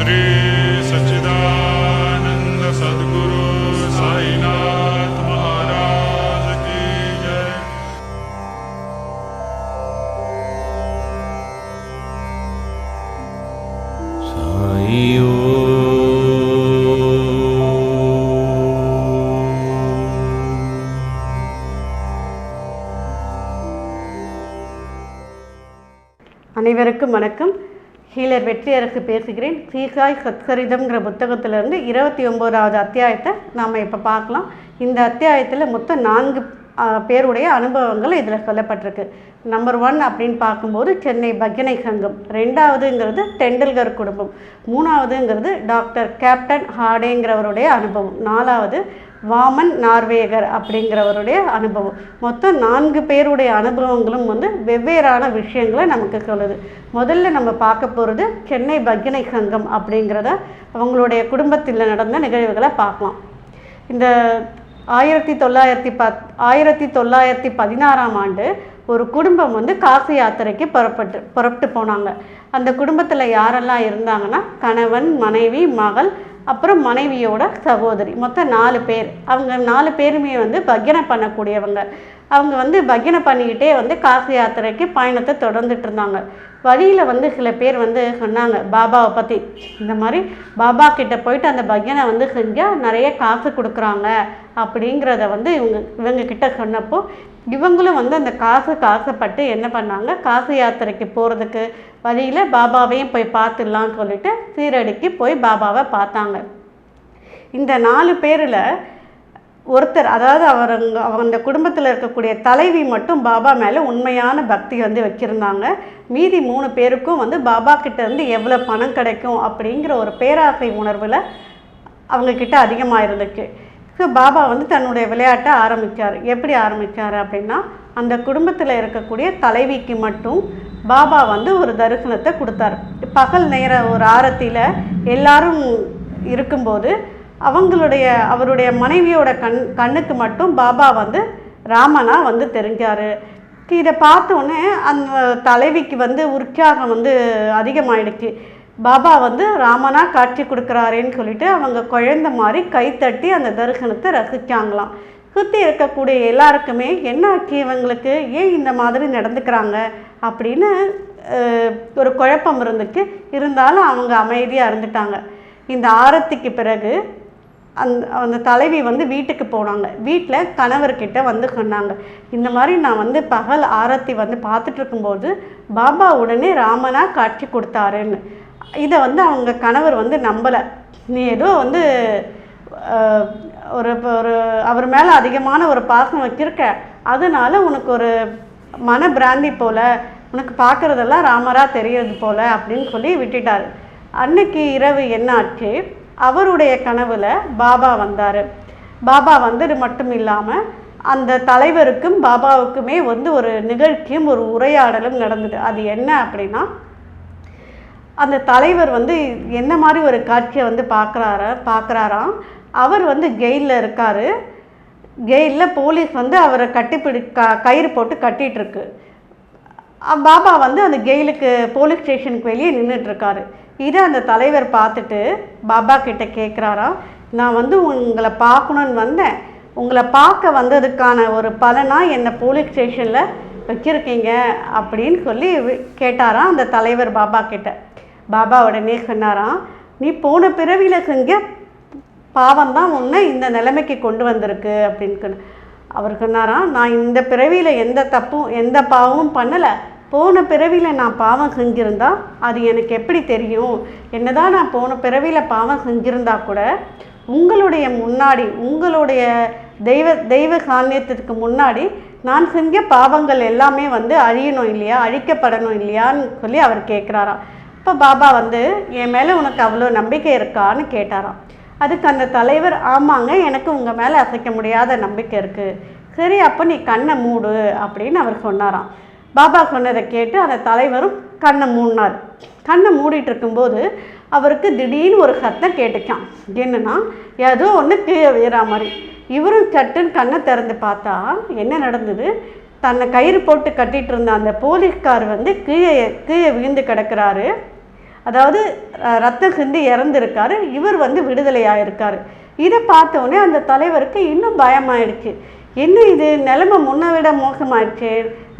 श्री सच्चिदानंद सद्गुरु साईनाथ महाराज की जय அனைவருக்கும் வணக்கம் ஹீலர் வெற்றியரசு பேசுகிறேன். சீசாய் சத்சரிதம்ங்கிற புத்தகத்திலிருந்து இருபத்தி ஒம்போதாவது அத்தியாயத்தை நாம் இப்போ பார்க்கலாம். இந்த அத்தியாயத்தில் மொத்தம் நான்கு பேருடைய அனுபவங்கள் இதில் சொல்லப்பட்டிருக்கு. நம்பர் ஒன் அப்படின்னு பார்க்கும்போது சென்னை பக்கினை சங்கம். ரெண்டாவதுங்கிறது டெண்டுல்கர் குடும்பம். மூணாவதுங்கிறது டாக்டர் கேப்டன் ஹாடேங்கிறவருடைய அனுபவம். நாலாவது வாமன் நார்வேகர் அப்படிங்கிறவருடைய அனுபவம். மொத்தம் நான்கு பேருடைய அனுபவங்களும் வந்து வெவ்வேறான விஷயங்களை நமக்கு சொல்லுது. முதல்ல நம்ம பார்க்க போகிறது சென்னை பஜனை சங்கம் அப்படிங்கிறத அவங்களுடைய குடும்பத்தில் நடந்த நிகழ்வுகளை பார்க்கலாம். இந்த ஆயிரத்தி தொள்ளாயிரத்தி பத் ஆயிரத்தி தொள்ளாயிரத்தி பதினாறாம் ஆண்டு ஒரு குடும்பம் வந்து காசி யாத்திரைக்கு புறப்பட்டு புறப்பட்டு போனாங்க. அந்த குடும்பத்தில் யாரெல்லாம் இருந்தாங்கன்னா கணவன் மனைவி மகள் அப்புறம் மனைவியோட சகோதரி. மொத்தம் நாலு பேர். அவங்க நாலு பேருமே வந்து பஜனை பண்ணக்கூடியவங்க. அவங்க வந்து பஜனை பண்ணிக்கிட்டே வந்து காசி யாத்திரைக்கு பயணத்தை தொடர்ந்துட்டு இருந்தாங்க. வழியில் வந்து சில பேர் வந்து சொன்னாங்க பாபாவை பற்றி இந்த மாதிரி பாபா கிட்ட போயிட்டு அந்த பையனை வந்து செஞ்சால் நிறைய காசு கொடுக்குறாங்க அப்படிங்கிறத வந்து இவங்க இவங்க கிட்ட சொன்னப்போ இவங்களும் வந்து அந்த காசுக்கு ஆசைப்பட்டு என்ன பண்ணாங்க காசு யாத்திரைக்கு போகிறதுக்கு வழியில் பாபாவையும் போய் பார்த்துடலான்னு சொல்லிட்டு சீரடிக்கு போய் பாபாவை பார்த்தாங்க. இந்த நாலு பேரில் ஒருத்தர் அதாவது அவர் அவங்க அந்த குடும்பத்தில் இருக்கக்கூடிய தலைவி மட்டும் பாபா மேலே உண்மையான பக்தி வந்து வச்சுருந்தாங்க. மீதி மூணு பேருக்கும் வந்து பாபா கிட்ட இருந்து எவ்வளோ பணம் கிடைக்கும் அப்படிங்கிற ஒரு பேராசை உணர்வில் அவங்கக்கிட்ட அதிகமாக இருந்துச்சு. ஸோ பாபா வந்து தன்னுடைய விளையாட்டை ஆரம்பித்தார் எப்படி ஆரம்பித்தார் அப்படின்னா அந்த குடும்பத்தில் இருக்கக்கூடிய தலைவிக்கு மட்டும் பாபா வந்து ஒரு தரிசனத்தை கொடுத்தாரு. பகல் நேர ஒரு ஆரத்தியில் எல்லாரும் இருக்கும்போது அவங்களுடைய அவருடைய மனைவியோட கண் கண்ணுக்கு மட்டும் பாபா வந்து ராமனா வந்து தெரிஞ்சார். இதை பார்த்தோன்னே அந்த தலைவிக்கு வந்து உற்சாகம் வந்து அதிகமாயிடுச்சு. பாபா வந்து ராமனா காட்சி கொடுக்குறாரேன்னு சொல்லிட்டு அவங்க குழந்த மாதிரி கைத்தட்டி அந்த தரிசனத்தை ரசிச்சாங்களாம். சுற்றி இருக்கக்கூடிய எல்லாருக்குமே என்ன ஆச்சு இவங்களுக்கு? ஏன் இந்த மாதிரி நடந்துக்கிறாங்க? அப்படின்னு ஒரு குழப்பம் இருந்துச்சு. இருந்தாலும் அவங்க அமைதியாக இருந்துட்டாங்க. இந்த ஆரத்திக்கு பிறகு அந்த அந்த தலைவி வந்து வீட்டுக்கு போனாங்க. வீட்டில் கணவர்கிட்ட வந்து சொன்னாங்க. இந்த மாதிரி நான் வந்து பகல் ஆரத்தி வந்து பார்த்துட்டு இருக்கும்போது பாபா உடனே ராமனாக காட்சி கொடுத்தாருன்னு. இதை வந்து அவங்க கணவர் வந்து நம்பலை. நீ ஏதோ வந்து ஒரு ஒரு அவர் மேலே அதிகமான ஒரு பாசம் வச்சிருக்க. அதனால உனக்கு ஒரு மன பிராந்தி போல உனக்கு பார்க்குறதெல்லாம் ராமராக தெரியறது போல அப்படின்னு சொல்லி விட்டுட்டார். அன்னைக்கு இரவு என்ன ஆச்சு அவருடைய கனவில் பாபா வந்தார். பாபா வந்தது மட்டும் இல்லாமல் அந்த தலைவருக்கும் பாபாவுக்குமே வந்து ஒரு நிகழ்ச்சியும் ஒரு உரையாடலும் நடந்தது. அது என்ன அப்படின்னா அந்த தலைவர் வந்து என்ன மாதிரி ஒரு காட்சியை வந்து பார்க்குறாரு பார்க்குறாராம் அவர் வந்து ஜெயிலில் இருக்கார். ஜெயிலில் போலீஸ் வந்து அவரை கட்டிப்பிடி க கயிறு போட்டு கட்டிகிட்ருக்கு பாபா வந்து அந்த கெயிலுக்கு போலீஸ் ஸ்டேஷனுக்கு வெளியே நின்றுட்டுருக்காரு இதை அந்த தலைவர் பார்த்துட்டு பாபா கிட்ட கேட்குறாராம் நான் வந்து உங்களை பார்க்கணுன்னு வந்தேன். உங்களை பார்க்க வந்ததுக்கான ஒரு பலனாக என்னை போலீஸ் ஸ்டேஷனில் வச்சுருக்கீங்க அப்படின்னு சொல்லி கேட்டாராம் அந்த தலைவர் பாபா கிட்ட. பாபா உடனே சொன்னாராம் நீ போன பிறவியில் செஞ்ச பாவம் தான் உன்னை இந்த நிலைமைக்கு கொண்டு வந்திருக்கு அப்படின்னு அவர் சொன்னாராம் நான் இந்த பிறவியில் எந்த தப்பும் எந்த பாவமும் பண்ணலை. போன பிறவியில் நான் பாவம் செஞ்சுருந்தா அது எனக்கு எப்படி தெரியும்? என்னதான் நான் போன பிறவியில் பாவம் செஞ்சுருந்தா கூட உங்களுடைய முன்னாடி உங்களுடைய தெய்வ தெய்வ சாநியத்திற்கு முன்னாடி நான் செஞ்ச பாவங்கள் எல்லாமே வந்து அழியணும் இல்லையா? அழிக்கப்படணும் இல்லையான்னு சொல்லி அவர் கேட்குறாராம் இப்போ பாபா வந்து என் மேலே உனக்கு அவ்வளோ நம்பிக்கை இருக்கான்னு கேட்டாராம். அதுக்கு அந்த தலைவர் ஆமாங்க எனக்கு உங்கள் மேலே அசைக்க முடியாத நம்பிக்கை இருக்குது சரி அப்போ நீ கண்ணை மூடு அப்படின்னு அவர் சொன்னாராம். பாபா சொன்னதை கேட்டு அந்த தலைவரும் கண்ணை மூடினார். கண்ணை மூடிட்டு இருக்கும்போது அவருக்கு திடீர்னு ஒரு சத்தம் கேட்டுச்சான் என்னன்னா ஏதோ ஒன்று கீழே வீரா மாதிரி. இவரும் சட்டுன்னு கண்ணை திறந்து பார்த்தா என்ன நடந்தது? தன்னை கயிறு போட்டு கட்டிகிட்டு இருந்த அந்த போலீஸ்கார் வந்து கீழே கீழே விழுந்து கிடக்கிறாரு. அதாவது ரத்த ரத்தம் சிந்தி இறந்துருக்காரு. இவர் வந்து விடுதலையாயிருக்காரு. இதை பார்த்தோடனே அந்த தலைவருக்கு இன்னும் பயமாயிடுச்சு. என்ன இது? நிலைமை முன்னை விட மோசமாயிடுச்சு.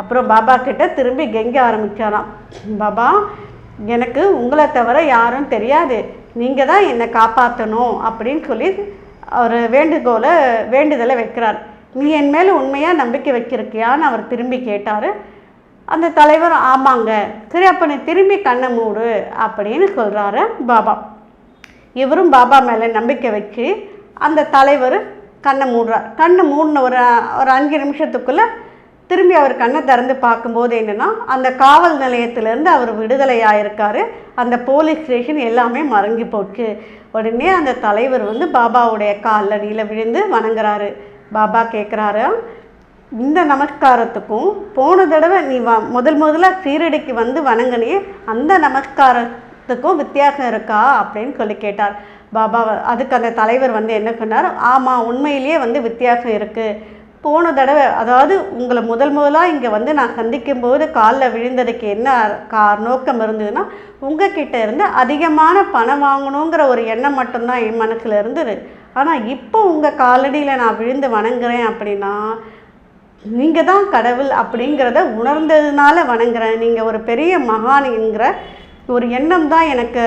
அப்புறம் பாபா கிட்ட திரும்பி கெங்க ஆரம்பிச்சாராம். பாபா எனக்கு உங்களை தவிர யாரும் தெரியாது. நீங்கள் தான் என்னை காப்பாற்றணும் அப்படின்னு சொல்லி அவர் வேண்டுகோளை வேண்டுதலை வைக்கிறார். நீ என் மேலே உண்மையாக நம்பிக்கை வைக்கிறக்கியான்னு அவர் திரும்பி கேட்டார். அந்த தலைவர் ஆமாங்க. சரி அப்போ நீ திரும்பி கண்ணை மூடு அப்படின்னு சொல்கிறாரு பாபா. இவரும் பாபா மேலே நம்பிக்கை வச்சு அந்த தலைவர் கண்ணை மூடுறார். கண்ணை மூடின ஒரு ஒரு அஞ்சு நிமிஷத்துக்குள்ளே திரும்பி அவர் கண்ணை திறந்து பார்க்கும்போது என்னென்னா அந்த காவல் நிலையத்திலேருந்து அவர் விடுதலையாயிருக்காரு. அந்த போலீஸ் ஸ்டேஷன் எல்லாமே மறங்கி போச்சு. உடனே அந்த தலைவர் வந்து பாபாவுடைய காலில் நீல விழுந்து வணங்குறாரு. பாபா கேட்குறாரு இந்த நமஸ்காரத்துக்கும் போன தடவை நீ வ முதல் முதல்ல சீரடிக்கு வந்து வணங்கினே அந்த நமஸ்காரத்துக்கும் வித்தியாசம் இருக்கா அப்படின்னு சொல்லி கேட்டார். பாபா அதுக்கு அந்த தலைவர் வந்து என்ன சொன்னார்? ஆமாம் உண்மையிலேயே வந்து வித்தியாசம் இருக்குது போன தடவை அதாவது உங்களை முதல் முதலாக இங்கே வந்து நான் சந்திக்கும் போது காலில் விழுந்ததுக்கு என்ன கா நோக்கம் இருந்ததுன்னா உங்ககிட்ட இருந்து அதிகமான பணம் வாங்கணுங்கிற ஒரு எண்ணம் மட்டும்தான் என் மனசில் இருந்தது. ஆனால் இப்போ உங்கள் காலடியில் நான் விழுந்து வணங்குறேன் அப்படின்னா நீங்கள் தான் கடவுள் அப்படிங்கிறத உணர்ந்ததுனால வணங்குறேன். நீங்கள் ஒரு பெரிய மகான்ங்கிற ஒரு எண்ணம் தான் எனக்கு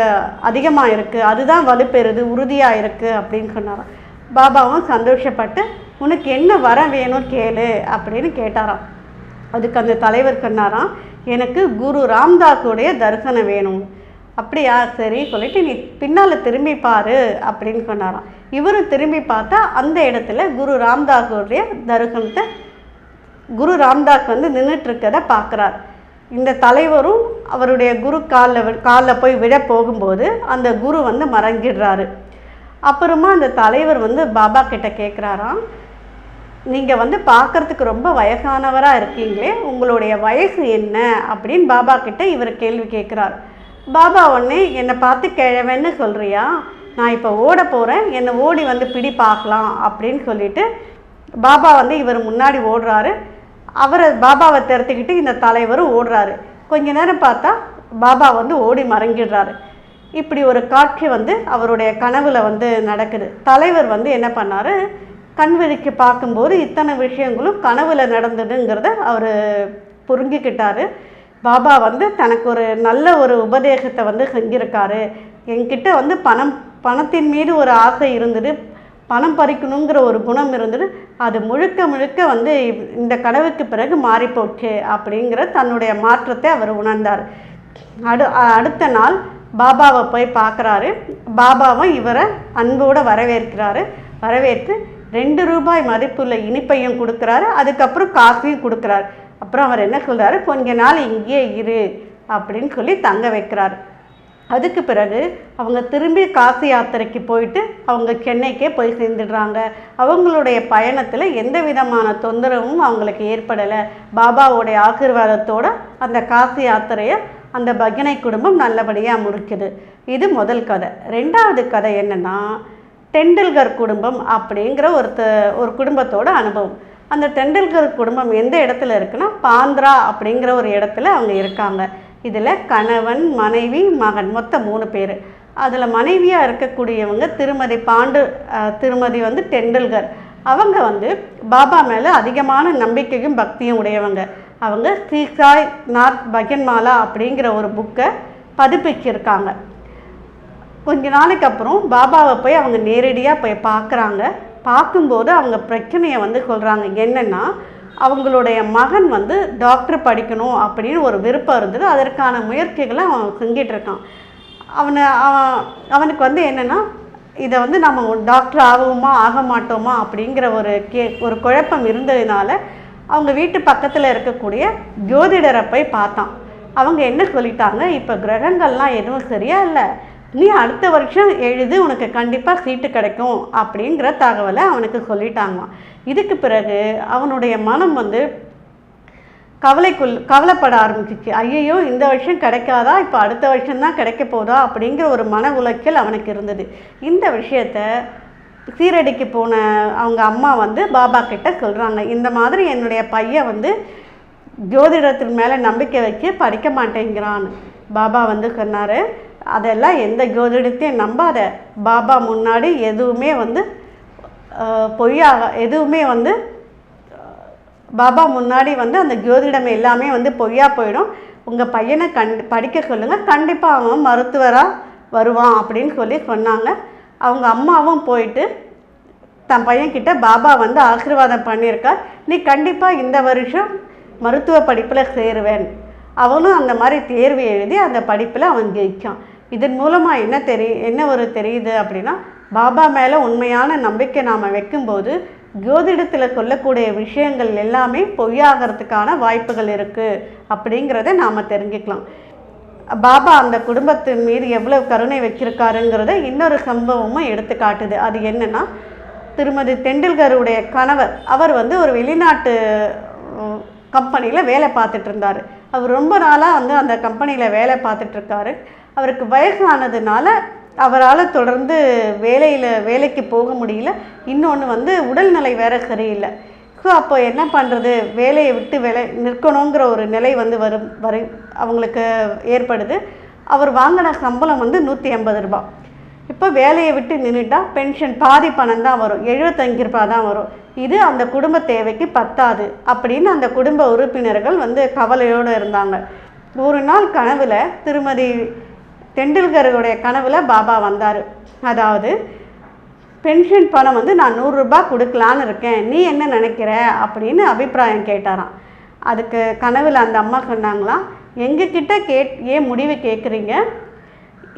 அதிகமாக இருக்குது அதுதான் வலுப்பெறுது உறுதியாக இருக்குது அப்படின்னு சொன்னாராம். பாபாவும் சந்தோஷப்பட்டு உனக்கு என்ன வர வேணும் கேளு அப்படின்னு கேட்டாராம். அதுக்கு அந்த தலைவர் சொன்னாராம் எனக்கு குரு ராம்தாஸுடைய தரிசனம் வேணும். அப்படியா? சரி சொல்லிட்டு நீ பின்னால் திரும்பி பாரு அப்படின்னு சொன்னாராம். இவரும் திரும்பி பார்த்தா அந்த இடத்துல குரு ராம்தாஸுடைய தரிசனத்தை குரு ராம்தாஸ் வந்து நின்றுட்டுருக்கதை பார்க்குறார். இந்த தலைவரும் அவருடைய குரு காலில் காலில் போய் விட போகும்போது அந்த குரு வந்து மறங்கிடுறாரு. அப்புறமா அந்த தலைவர் வந்து பாபா கிட்ட கேட்குறாராம் நீங்கள் வந்து பார்க்கறதுக்கு ரொம்ப வயசானவராக இருக்கீங்களே உங்களுடைய வயசு என்ன? அப்படின்னு பாபா கிட்ட இவர் கேள்வி கேட்குறார் பாபா ஒன்று என்னை பார்த்து கிழவன்னு சொல்கிறியா நான் இப்போ ஓட போகிறேன் என்னை ஓடி வந்து பிடி பார்க்கலாம் அப்படின்னு சொல்லிட்டு பாபா வந்து இவர் முன்னாடி ஓடுறாரு. அவரை பாபாவை திறத்துக்கிட்டு இந்த தலைவரும் ஓடுறாரு. கொஞ்ச நேரம் பார்த்தா பாபா வந்து ஓடி மறைஞ்சிடுறாரு. இப்படி ஒரு காட்சி வந்து அவருடைய கனவுல வந்து நடக்குது. தலைவர் வந்து என்ன பண்ணாரு? கண்விழிக்கு பார்க்கும்போது இத்தனை விஷயங்களும் கனவுல நடந்ததுங்கிறத அவர் புரிஞ்சுக்கிட்டாரு. பாபா வந்து தனக்கு ஒரு நல்ல ஒரு உபதேசத்தை வந்து செஞ்சுருக்காரு. என்கிட்ட வந்து பணம் பணத்தின் மீது ஒரு ஆசை இருந்தது. பணம் பறிக்கணுங்கிற ஒரு குணம் இருந்தது அது முழுக்க முழுக்க வந்து இந்த கனவுக்கு பிறகு மாறிப்போச்சு அப்படிங்கிற தன்னுடைய மாற்றத்தை அவர் உணர்ந்தார். அடு அடுத்த நாள் பாபாவை போய் பார்க்குறாரு. பாபாவும் இவரை அன்போடு வரவேற்கிறாரு. வரவேற்று ரெண்டு ரூபாய் மதிப்புள்ள இனிப்பையும் கொடுக்குறாரு. அதுக்கப்புறம் காஃபியும் கொடுக்குறாரு. அப்புறம் அவர் என்ன சொல்கிறாரு கொஞ்ச நாள் இங்கேயே இரு அப்படின்னு சொல்லி தங்க வைக்கிறார். அதுக்கு பிறகு அவங்க திரும்பி காசி யாத்திரைக்கு போயிட்டு அவங்க சென்னைக்கே போய் சேர்ந்துடுறாங்க. அவங்களுடைய பயணத்தில் எந்த விதமான தொந்தரவும் அவங்களுக்கு ஏற்படலை. பாபாவோடைய ஆசீர்வாதத்தோட அந்த காசி யாத்திரையை அந்த பகினை குடும்பம் நல்லபடியாக முடிக்குது. இது முதல் கதை. ரெண்டாவது கதை என்னென்னா டெண்டுல்கர் குடும்பம் அப்படிங்கிற ஒரு த- ஒரு குடும்பத்தோட அனுபவம். அந்த டெண்டுல்கர் குடும்பம் எந்த இடத்துல இருக்குன்னா பாந்திரா அப்படிங்கிற ஒரு இடத்துல அவங்க இருக்காங்க. இதில் கணவன் மனைவி மகன் மொத்தம் மூணு பேர். அதில் மனைவியாக இருக்கக்கூடியவங்க திருமதி பாண்டு திருமதி வந்து டெண்டுல்கர். அவங்க வந்து பாபா மேலே அதிகமான நம்பிக்கையும் பக்தியும் உடையவங்க. அவங்க ஸ்ரீ சாய் நாத் பகன்மாலா அப்படிங்கிற ஒரு புக்கை பதிப்பிச்சிருக்காங்க. கொஞ்ச நாளைக்கு அப்புறம் பாபாவை போய் அவங்க நேரடியாக போய் பார்க்குறாங்க. பார்க்கும்போது அவங்க பிரச்சனையை வந்து சொல்கிறாங்க. என்னென்னா அவங்களுடைய மகன் வந்து டாக்டர் படிக்கணும் அப்படின்னு ஒரு விருப்பம் இருந்தது. அதற்கான முயற்சிகளை அவன் செஞ்சிட்டு இருக்கான் அவனை அவன் அவனுக்கு வந்து என்னென்னா இதை வந்து நம்ம டாக்டர் ஆகுவோமா ஆக மாட்டோமா அப்படிங்கிற ஒரு கே ஒரு குழப்பம் இருந்ததுனால அவங்க வீட்டு பக்கத்தில் இருக்கக்கூடிய ஜோதிடரை போய் பார்த்தான். அவங்க என்ன சொல்லிட்டாங்க? இப்போ கிரகங்கள்லாம் எதுவும் சரியா இல்லை. நீ அடுத்த வருஷம் எழுது உனக்கு கண்டிப்பாக சீட்டு கிடைக்கும் அப்படிங்கிற தகவலை அவனுக்கு சொல்லிட்டாங்களாம். இதுக்கு பிறகு அவனுடைய மனம் வந்து கவலைக்குள் கவலைப்பட ஆரம்பிச்சிச்சு. ஐயையோ இந்த வருஷம் கிடைக்காதா? இப்போ அடுத்த வருஷம்தான் கிடைக்க போதா? அப்படிங்கிற ஒரு மன உளைச்சல் அவனுக்கு இருந்தது. இந்த விஷயத்த சீரடிக்கு போன அவங்க அம்மா வந்து பாபா கிட்ட சொல்கிறாங்க இந்த மாதிரி என்னுடைய பையன் வந்து ஜோதிடத்தின் மேலே நம்பிக்கை வச்சு படிக்க மாட்டேங்கிறான் பாபா வந்து சொன்னார் அதெல்லாம் எந்த ஜோதிடத்தையும் நம்பாத. பாபா முன்னாடி எதுவுமே வந்து பொய்யாக எதுவுமே வந்து பாபா முன்னாடி வந்து அந்த ஜோதிடம் எல்லாமே வந்து பொய்யா போயிடும். உங்கள் பையனை கண் படிக்க சொல்லுங்கள் கண்டிப்பாக அவன் மருத்துவராக வருவான் அப்படின்னு சொல்லி சொன்னாங்க. அவங்க அம்மாவும் போயிட்டு தன் பையன்கிட்ட பாபா வந்து ஆசீர்வாதம் பண்ணியிருக்கார். நீ கண்டிப்பாக இந்த வருஷம் மருத்துவ படிப்பில் சேருவேன். அவனும் அந்த மாதிரி தேர்வு எழுதி அந்த படிப்பில் அவன் ஜெயிச்சான். இதன் மூலமாக என்ன தெரி என்ன ஒரு தெரியுது அப்படின்னா பாபா மேலே உண்மையான நம்பிக்கை நாம் வைக்கும்போது ஜோதிடத்தில் சொல்லக்கூடிய விஷயங்கள் எல்லாமே பொய்யாகிறதுக்கான வாய்ப்புகள் இருக்குது அப்படிங்கிறத நாம் தெரிஞ்சுக்கலாம். பாபா அந்த குடும்பத்தின் மீது எவ்வளோ கருணை வச்சிருக்காருங்கிறத இன்னொரு சம்பவமும் எடுத்து காட்டுது. அது என்னன்னா திருமதி தெண்டுல்கருடைய கணவர் அவர் வந்து ஒரு வெளிநாட்டு கம்பெனியில் வேலை பார்த்துட்டு இருந்தார். அவர் ரொம்ப நாளாக வந்து அந்த கம்பெனியில் வேலை பார்த்துட்ருக்காரு அவருக்கு வயசானதுனால அவரால் தொடர்ந்து வேலையில் வேலைக்கு போக முடியல. இன்னொன்று வந்து உடல்நிலை வேற சரியில்லை. ஸோ அப்போ என்ன பண்ணுறது வேலையை விட்டு வேலை நிற்கணுங்கிற ஒரு நிலை வந்து வரும் வரு அவங்களுக்கு ஏற்படுது. அவர் வாங்கின சம்பளம் வந்து நூற்றி ஐம்பது ரூபா. இப்போ வேலையை விட்டு நின்றுட்டா பென்ஷன் பாதி பணம் தான் வரும். எழுபத்தஞ்சு ரூபா தான் வரும். இது அந்த குடும்ப தேவைக்கு பத்தாது அப்படின்னு அந்த குடும்ப உறுப்பினர்கள் வந்து கவலையோடு இருந்தாங்க. ஒரு நாள் கனவில் திருமதி டெண்டுல்கருடைய கனவில் பாபா வந்தார். அதாவது பென்ஷன் பணம் வந்து நான் நூறுரூபா கொடுக்கலான்னு இருக்கேன். நீ என்ன நினைக்கிற? அப்படின்னு அபிப்பிராயம் கேட்டாராம். அதுக்கு கனவில் அந்த அம்மா சொன்னாங்களாம் எங்ககிட்ட கேட் ஏன் முடிவு கேட்குறீங்க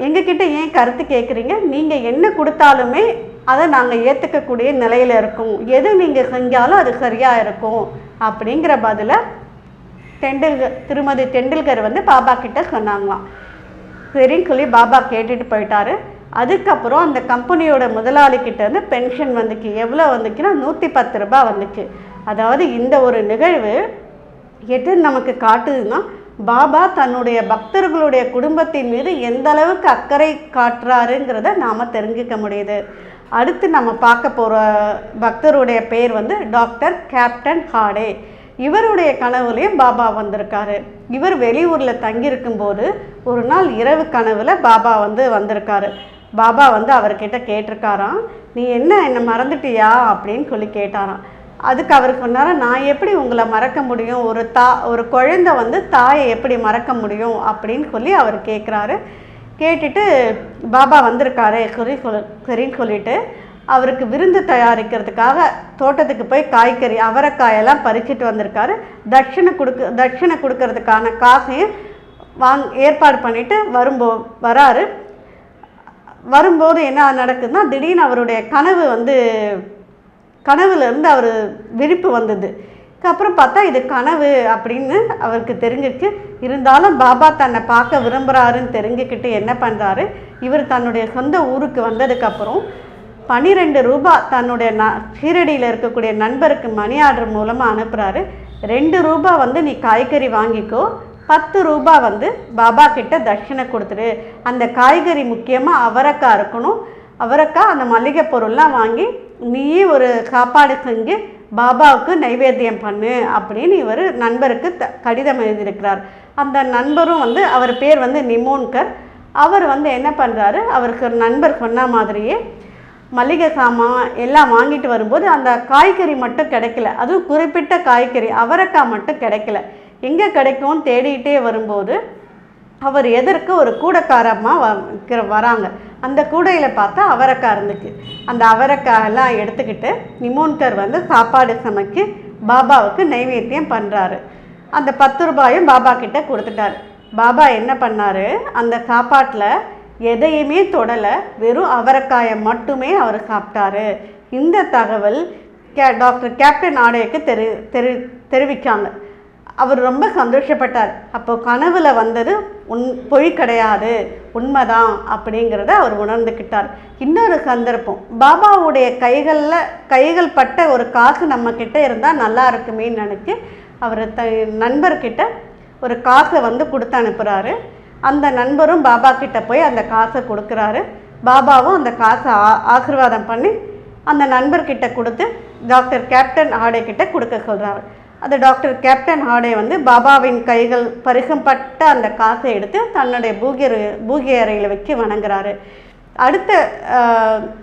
எங்ககிட்ட ஏன் கருத்து கேட்குறீங்க நீங்கள் என்ன கொடுத்தாலுமே அதை நாங்கள் ஏற்றுக்கக்கூடிய நிலையில் இருக்கும். எது நீங்கள் செஞ்சாலும் அது சரியாக இருக்கும். அப்படிங்கிற பதிலை டெண்டுல்கர் திருமதி டெண்டுல்கர் வந்து பாபா கிட்ட சொன்னாங்களாம். சரின்னு சொல்லி பாபா கேட்டுட்டு போயிட்டாரு. அதுக்கப்புறம் அந்த கம்பெனியோட முதலாளிக்கிட்டேருந்து பென்ஷன் வந்துச்சு. எவ்வளோ வந்துச்சுன்னா நூற்றி பத்து ரூபாய் வந்துச்சு. அதாவது இந்த ஒரு நிகழ்வு எது நமக்கு காட்டுதுன்னா பாபா தன்னுடைய பக்தர்களுடைய குடும்பத்தின் மீது எந்த அளவுக்கு அக்கறை காட்டுறாருங்கிறத நாம் தெரிஞ்சுக்க முடியுது. அடுத்து நம்ம பார்க்க போகிற பக்தருடைய பேர் வந்து டாக்டர் கேப்டன் ஹாடே. இவருடைய கனவுலேயும் பாபா வந்திருக்காரு. இவர் வெளியூரில் தங்கியிருக்கும்போது ஒரு நாள் இரவு கனவில் பாபா வந்து வந்திருக்காரு. பாபா வந்து அவர்கிட்ட கேட்டிருக்காராம் நீ என்ன என்னை மறந்துட்டியா? அப்படின்னு சொல்லி கேட்டாராம். அதுக்கு அவருக்கு சொன்னாரா நான் எப்படி உங்களை மறக்க முடியும்? ஒரு தா ஒரு குழந்தை வந்து தாயை எப்படி மறக்க முடியும்? அப்படின்னு சொல்லி அவர் கேட்குறாரு கேட்டுட்டு பாபா வந்திருக்காரு சொல்லி சொல் சரின்னு சொல்லிட்டு அவருக்கு விருந்து தயாரிக்கிறதுக்காக தோட்டத்துக்கு போய் காய்கறி அவரைக்காயெல்லாம் பறிச்சுட்டு வந்திருக்காரு. தட்சிணை கொடுக்க தட்சிணை கொடுக்கறதுக்கான காசையும் வாங் ஏற்பாடு பண்ணிட்டு வரும்போ வராரு. வரும்போது என்ன நடக்குதுன்னா திடீர்னு அவருடைய கனவு வந்து கனவுலேருந்து அவர் விழிப்பு வந்தது. அப்புறம் பார்த்தா இது கனவு அப்படின்னு அவருக்கு தெரிஞ்சிச்சு இருந்தாலும் பாபா தன்னை பார்க்க விரும்புகிறாருன்னு தெரிஞ்சுக்கிட்டு என்ன பண்ணுறாரு இவர் தன்னுடைய சொந்த ஊருக்கு வந்ததுக்கப்புறம் பன்னிரெண்டு ரூபாய் தன்னுடைய ந ஷீரடியில் இருக்கக்கூடிய நண்பருக்கு மணி ஆர்டர் மூலமாக அனுப்புகிறாரு ரெண்டு ரூபாய் வந்து நீ காய்கறி வாங்கிக்கோ. பத்து ரூபாய் வந்து பாபா கிட்ட தட்சிணை கொடுத்துரு. அந்த காய்கறி முக்கியமாக அவரக்காய் இருக்கணும். அவரக்காய் அந்த மளிகை பொருள்லாம் வாங்கி நீயே ஒரு சாப்பாடு செஞ்சு பாபாவுக்கு நைவேத்தியம் பண்ணு அப்படின்னு இவர் நண்பருக்கு த கடிதம் எழுதியிருக்கிறார். அந்த நண்பரும் வந்து அவர் பேர் வந்து நிமோன்கர். அவர் வந்து என்ன பண்ணுறாரு அவருக்கு ஒரு நண்பர் சொன்ன மாதிரியே மளிகை சாமான் எல்லாம் வாங்கிட்டு வரும்போது அந்த காய்கறி மட்டும் கிடைக்கல. அதுவும் குறிப்பிட்ட காய்கறி அவரைக்காய் மட்டும் கிடைக்கல. எங்கே கிடைக்கும்னு தேடிக்கிட்டே வரும்போது அவர் எதற்கு ஒரு கூடைக்காரமாக வ வராங்க. அந்த கூடையில் பார்த்தா அவரைக்காய் இருந்துச்சு. அந்த அவரைக்காயெல்லாம் எடுத்துக்கிட்டு நிமோன்கர் வந்து சாப்பாடு சமைச்சு பாபாவுக்கு நைவேத்தியம் பண்ணுறாரு அந்த பத்து ரூபாயும் பாபா கிட்ட கொடுத்துட்டாரு. பாபா என்ன பண்ணார்? அந்த சாப்பாட்டில் எதையுமே தொடலை வெறும் அவரைக்காயை மட்டுமே அவர் சாப்பிட்டாரு. இந்த தகவல் கே டாக்டர் கேப்டன் ஆடையக்கு தெரி தெரி தெரிவிக்காங்க. அவர் ரொம்ப சந்தோஷப்பட்டார். அப்போ கனவுல வந்தது உன் பொய் கிடையாது உண்மைதான் அப்படிங்கிறத அவர் உணர்ந்துக்கிட்டார் இன்னொரு சந்தர்ப்பம் பாபாவுடைய கைகளில் கைகள் பட்ட ஒரு காசு நம்ம கிட்ட இருந்தால் நல்லா இருக்குமேன்னு நினச்சி அவர் த நண்பர்கிட்ட ஒரு காசை வந்து கொடுத்து அனுப்புகிறாரு அந்த நண்பரும் பாபா கிட்ட போய் அந்த காசை கொடுக்குறாரு. பாபாவும் அந்த காசை ஆ- ஆசிர்வாதம் பண்ணி அந்த நண்பர்கிட்ட கொடுத்து டாக்டர் கேப்டன் ஆடே கிட்ட கொடுக்க சொல்கிறாரு அது டாக்டர் கேப்டன் ஆடே வந்து பாபாவின் கைகள் பருகம்பட்ட அந்த காசை எடுத்து தன்னுடைய பூகிய பூகிய அறையில் வச்சு வணங்குறாரு. அடுத்த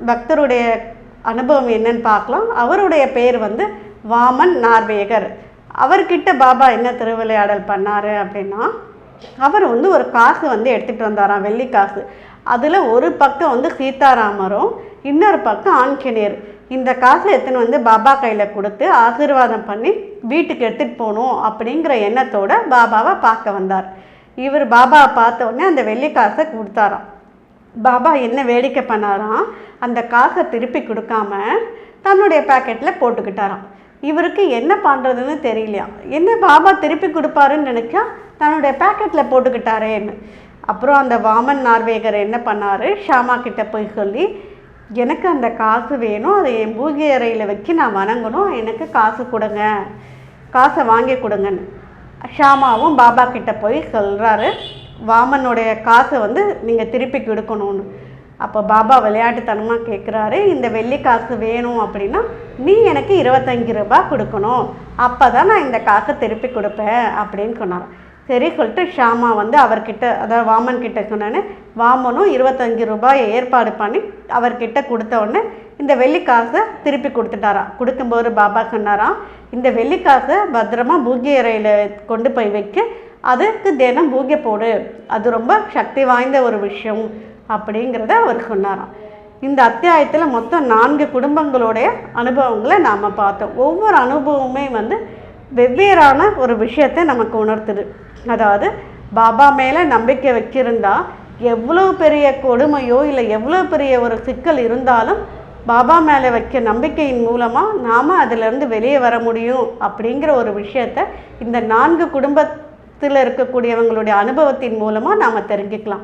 பக்தருடைய அனுபவம் என்னன்னு பார்க்கலாம். அவருடைய பேர் வந்து வாமன் நார்வேகர். அவர்கிட்ட பாபா என்ன திருவிளையாடல் பண்ணாரு அப்படின்னா அவர் வந்து ஒரு காசு வந்து எடுத்துகிட்டு வந்தாராம் வெள்ளி காசு. அதில் ஒரு பக்கம் வந்து சீதாராமரும் இன்னொரு பக்கம் ஆண்கிணியர் இந்த காசை எடுத்துன்னு வந்து பாபா கையில் கொடுத்து ஆசீர்வாதம் பண்ணி வீட்டுக்கு எடுத்துகிட்டு போகணும் அப்படிங்கிற எண்ணத்தோட பாபாவை பார்க்க வந்தார். இவர் பாபாவை பார்த்த உடனே அந்த வெள்ளி காசை கொடுத்தாராம். பாபா என்ன வேடிக்கை பண்ணாராம்? அந்த காசை திருப்பி கொடுக்காம தன்னுடைய பாக்கெட்டில் போட்டுக்கிட்டாராம். இவருக்கு என்ன பண்ணுறதுன்னு தெரியலையா? என்ன பாபா திருப்பி கொடுப்பாருன்னு நினச்சா தன்னுடைய பாக்கெட்டில் போட்டுக்கிட்டாரேன்னு. அப்புறம் அந்த வாமன் நார்வேகர் என்ன பண்ணார்? ஷாமா கிட்டே போய் சொல்லி எனக்கு அந்த காசு வேணும். அதை என் பூஜை அறையில் வச்சு நான் வணங்கணும். எனக்கு காசு கொடுங்க. காசை வாங்கி கொடுங்கன்னு. ஷாமாவும் பாபா கிட்டே போய் சொல்கிறாரு வாமனுடைய காசை வந்து நீங்கள் திருப்பி கொடுக்கணும்னு. அப்போ பாபா விளையாட்டுத்தனமாக கேட்குறாரு இந்த வெள்ளி காசு வேணும் அப்படின்னா நீ எனக்கு இருபத்தஞ்சு ரூபாய் கொடுக்கணும் அப்போ தான் நான் இந்த காசை திருப்பி கொடுப்பேன் அப்படின்னு சொன்னார். சரி சொல்லிட்டு ஷாமா வந்து அவர்கிட்ட அதாவது வாமன் கிட்ட சொன்னேன்னு வாமனும் இருபத்தஞ்சு ரூபாயை ஏற்பாடு பண்ணி அவர்கிட்ட கொடுத்த உடனே இந்த வெள்ளி காசை திருப்பி கொடுத்துட்டாராம் கொடுக்கும்போது பாபா சொன்னாராம் இந்த வெள்ளி காசை பத்திரமா பூஜை அறையில் கொண்டு போய் வைக்க அதுக்கு தினம் பூஜை போடு. அது ரொம்ப சக்தி வாய்ந்த ஒரு விஷயம். அப்படிங்கிறத அவர் சொன்னாராம். இந்த அத்தியாயத்தில் மொத்தம் நான்கு குடும்பங்களுடைய அனுபவங்களை நாம் பார்த்தோம். ஒவ்வொரு அனுபவமுமே வந்து வெவ்வேறான ஒரு விஷயத்தை நமக்கு உணர்த்துது. அதாவது பாபா மேலே நம்பிக்கை வச்சிருந்தா எவ்வளோ பெரிய கொடுமையோ இல்லை எவ்வளோ பெரிய ஒரு சிக்கல் இருந்தாலும் பாபா மேலே வைக்க நம்பிக்கையின் மூலமாக நாம் அதிலிருந்து வெளியே வர முடியும் அப்படிங்கிற ஒரு விஷயத்தை இந்த நான்கு குடும்பத்தில் இருக்கக்கூடியவங்களுடைய அனுபவத்தின் மூலமாக நாம் தெரிஞ்சுக்கலாம்.